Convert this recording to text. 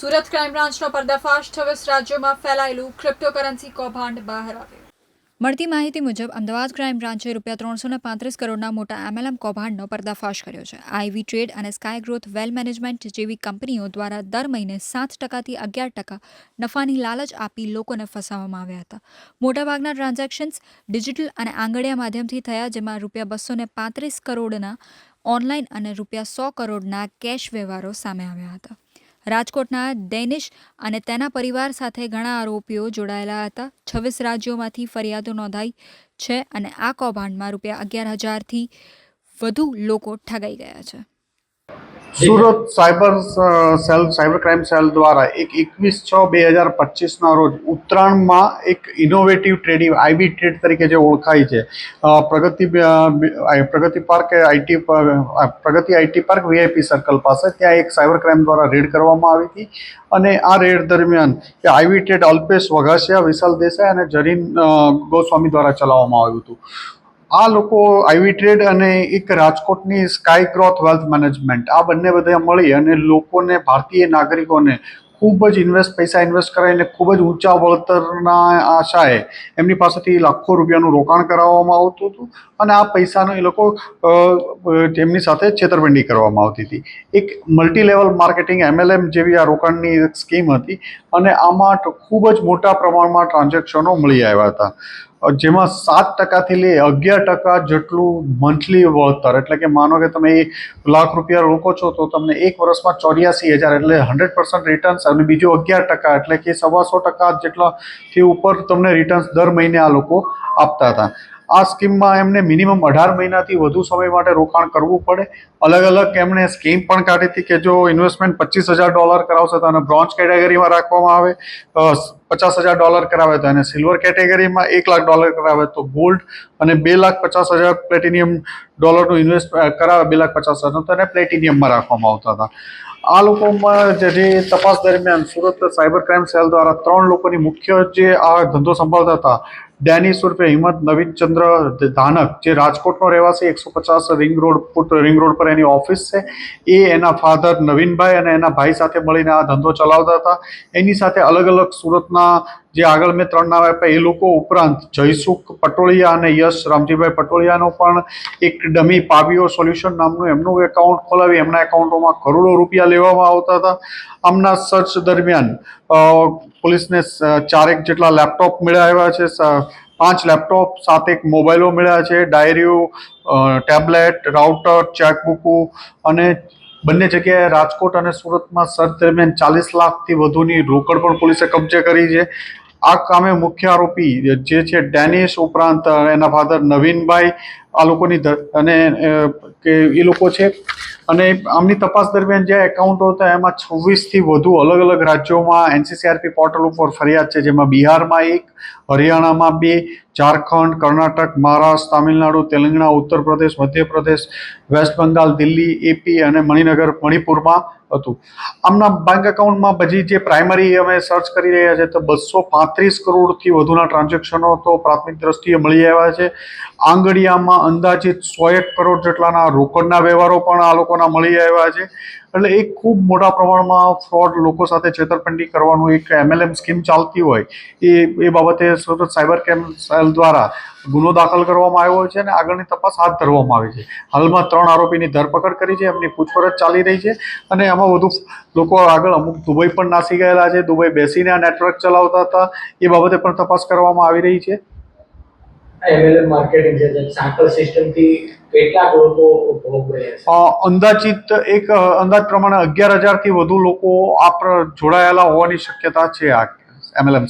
Surat crime બ્રાન્ચનો પર્દાફાશ છવ્વીસ રાજ્યોમાં ફેલાયેલું ક્રિપ્ટોકરન્સી કૌભાંડ બહાર આવ્યું. મળતી માહિતી મુજબ, અમદાવાદ ક્રાઇમ બ્રાન્ચે રૂપિયા ત્રણસો ને પાંત્રીસ કરોડના મોટા એમએલએમ કૌભાંડનો પર્દાફાશ કર્યો છે. આઈવી ટ્રેડ અને સ્કાય ગ્રોથ વેલ મેનેજમેન્ટ જેવી કંપનીઓ દ્વારા દર મહિને સાત ટકાથી અગિયાર ટકા નફાની લાલચ આપી લોકોને ફસાવવામાં આવ્યા હતા. મોટાભાગના ટ્રાન્ઝેક્શન્સ ડિજિટલ અને આંગળિયા માધ્યમથી થયા, જેમાં રૂપિયા બસો ને પાંત્રીસ કરોડના ઓનલાઈન અને રૂપિયા સો કરોડના કેશ વ્યવહારો સામે આવ્યા હતા. રાજકોટના ડેનિશ અને તેના પરિવાર સાથે ઘણા આરોપીઓ જોડાયેલા હતા. છવ્વીસ રાજ્યોમાંથી ફરિયાદો નોંધાઈ છે અને આ કૌભાંડમાં રૂપિયા અગિયાર હજારથી વધુ લોકો ઠગાઈ ગયા છે. Surat cyber cell, cyber crime cell દ્વારા એક એકવીસ છ બે હજાર પચીસના રોજ ઉત્તરાયણમાં એક ઇનોવેટિવ ટ્રેડિંગ આઈબી ટ્રેડ તરીકે જે ઓળખાય છે. Pragati Pragati park IT Pragati IT park VIP circle પાસે ત્યાં એક સાયબર ક્રાઇમ દ્વારા રેડ કરવામાં આવી હતી. અને આ રેડ દરમિયાન એ આઈવી ટ્રેડ અલ્પેશ વઘાસિયા, વિશાલ દેસાઈ અને જરીન ગોસ્વામી દ્વારા ચલાવવામાં આવ્યું હતું. આ લોકો આઈવી ટ્રેડ અને એક રાજકોટની સ્કાય ગ્રોથ વેલ્થ મેનેજમેન્ટ આ બંને બધા મળી અને લોકોને, ભારતીય નાગરિકોને ખૂબ જ ઇન્વેસ્ટ પૈસા ઇન્વેસ્ટ કરાવીને ખૂબ જ ઊંચા વળતરના આશાએ એમની પાસેથી લાખો રૂપિયાનું રોકાણ કરાવવામાં આવતું હતું અને આ પૈસાનો એ લોકો તેમની સાથે છેતરપિંડી કરવામાં આવતી હતી. એક મલ્ટી લેવલ માર્કેટિંગ એમએલએમ જેવી આ રોકાણની એક સ્કીમ હતી અને આમાં ખૂબ જ મોટા પ્રમાણમાં ટ્રાન્ઝેક્શનો મળી આવ્યા હતા. જેમાં સાત ટકાથી લઈ અગિયાર ટકા જેટલું મંથલી વળતર. એટલે કે માનો કે તમે લાખ રૂપિયા રોકો છો તો તમને એક વર્ષમાં ચોર્યાસી હજાર એટલે હંડ્રેડ પર્સન્ટ રિટર્ન્સ અને બીજું અગિયાર ટકા એટલે કે સવાસો ટકા જેટલાથી ઉપર તમને રિટર્ન્સ દર મહિને આ લોકો આપતા હતા. આ સ્કીમમાં એમને મિનિમમ અઢાર મહિનાથી વધુ સમય માટે રોકાણ કરવું પડે. અલગ અલગ એમણે સ્કીમ પણ કાઢી હતી કે જો ઇન્વેસ્ટમેન્ટ પચીસ હજાર ડોલર કરાવશે તો એને બ્રોન્ઝ કેટેગરીમાં રાખવામાં આવે. પચાસ હજાર ડોલર કરાવે તો એને સિલ્વર કેટેગરીમાં એક લાખ ડોલર કરાવે તો ગોલ્ડ અને બે લાખ પચાસ હજાર પ્લેટિનિયમ ડોલરનું ઇન્વેસ્ટ કરાવે બે લાખ પચાસ હજારનું તો એને પ્લેટિનિયમમાં રાખવામાં આવતા હતા. આ લોકોમાં જે તપાસ દરમિયાન સુરત સાયબર ક્રાઇમ સેલ દ્વારા ત્રણ લોકોની મુખ્ય જે આ ધંધો સંભાળતા હતા ડેનિસ ઉર્ફે હિંમત નવીનચંદ્ર ધાનક, જે રાજકોટનો રહેવાસી, એકસો પચાસ ring road foot ring road પર એની ઓફિસ છે. એ એના ફાધર નવીનભાઈ અને એના ભાઈ સાથે મળીને આ ધંધો ચલાવતા હતા. એની સાથે અલગ અલગ સુરતના જે આગળ મેં ત્રણ નામ આપ્યા, એ લોકો ઉપરાંત જયસુખ પટોળિયા અને યશ રામજીભાઈ પટોળિયાનો પણ એક ડમી પાબીઓ સોલ્યુશન નામનું એમનું એકાઉન્ટ ખોલાવી, એમના એકાઉન્ટોમાં કરોડો રૂપિયા લેવામાં આવતા હતા. આમના સર્ચ દરમિયાન પોલીસને ચારેક જેટલા લેપટોપ મળ્યા આવ્યા છે પાંચ લેપટોપ સાતેક મોબાઈલો મળ્યા છે, ડાયરીઓ ટેબ્લેટ રાઉટર ચેકબુકો અને બંને જગ્યાએ રાજકોટ અને સુરતમાં સર્ચ દરમિયાન ચાલીસ લાખથી વધુની રોકડ પણ પોલીસે કબજે કરી છે. આ કામે મુખ્ય આરોપી જે છે ડેનિશ ઉપરાંત એના ફાધર નવીનભાઈ આ લોકોની અને કે એ લોકો છે. અને આમની તપાસ દરમિયાન જે એકાઉન્ટો હતા, એમાં છવ્વીસથી વધુ અલગ અલગ રાજ્યોમાં એનસીસીઆરપી પોર્ટલ ઉપર ફરિયાદ છે, જેમાં બિહારમાં એક, હરિયાણામાં બે, ઝારખંડ, કર્ણાટક, મહારાષ્ટ્ર, તામિલનાડુ, તેલંગાણા ઉત્તર પ્રદેશ મધ્યપ્રદેશ, વેસ્ટ બંગાળ, દિલ્હી, એપી અને મણિનગર, મણિપુરમાં હતું. આમના બેંક એકાઉન્ટમાં બધી જે પ્રાઇમરી અમે સર્ચ કરી રહ્યા છે, તો બસો પાંત્રીસ કરોડથી વધુના ટ્રાન્ઝેક્શનો તો પ્રાથમિક દ્રષ્ટિએ મળી આવ્યા છે. આંગડિયામાં અંદાજિત સો એક કરોડ જેટલાના રોકડના વ્યવહારો પણ આ લોકોના મળી આવ્યા છે. એટલે એક ખૂબ મોટા પ્રમાણમાં ફ્રોડ લોકો સાથે છેતરપિંડી કરવાનું એક એમએલએમ સ્કીમ ચાલતી હોય, એ એ બાબતે સુરત સાયબર ક્રાઇમ સેલ દ્વારા ગુનો દાખલ કરવામાં આવ્યો છે અને આગળની તપાસ હાથ ધરવામાં આવી છે. હાલમાં ત્રણ આરોપીની ધરપકડ કરી છે, એમની પૂછપરછ ચાલી રહી છે અને એમાં વધુ લોકો આગળ અમુક દુબઈ પણ નાસી ગયેલા છે. દુબઈ બેસીને આ નેટવર્ક ચલાવતા હતા, એ બાબતે પણ તપાસ કરવામાં આવી રહી છે. એમએલએમ માર્કેટિંગ છે સાંકળ સિસ્ટમથી કેટલાક લોકો અંદાજિત એક અંદાજ પ્રમાણે અગિયાર હજારથી વધુ લોકો આ જોડાયેલા હોવાની શક્યતા છે આ એમએલએમ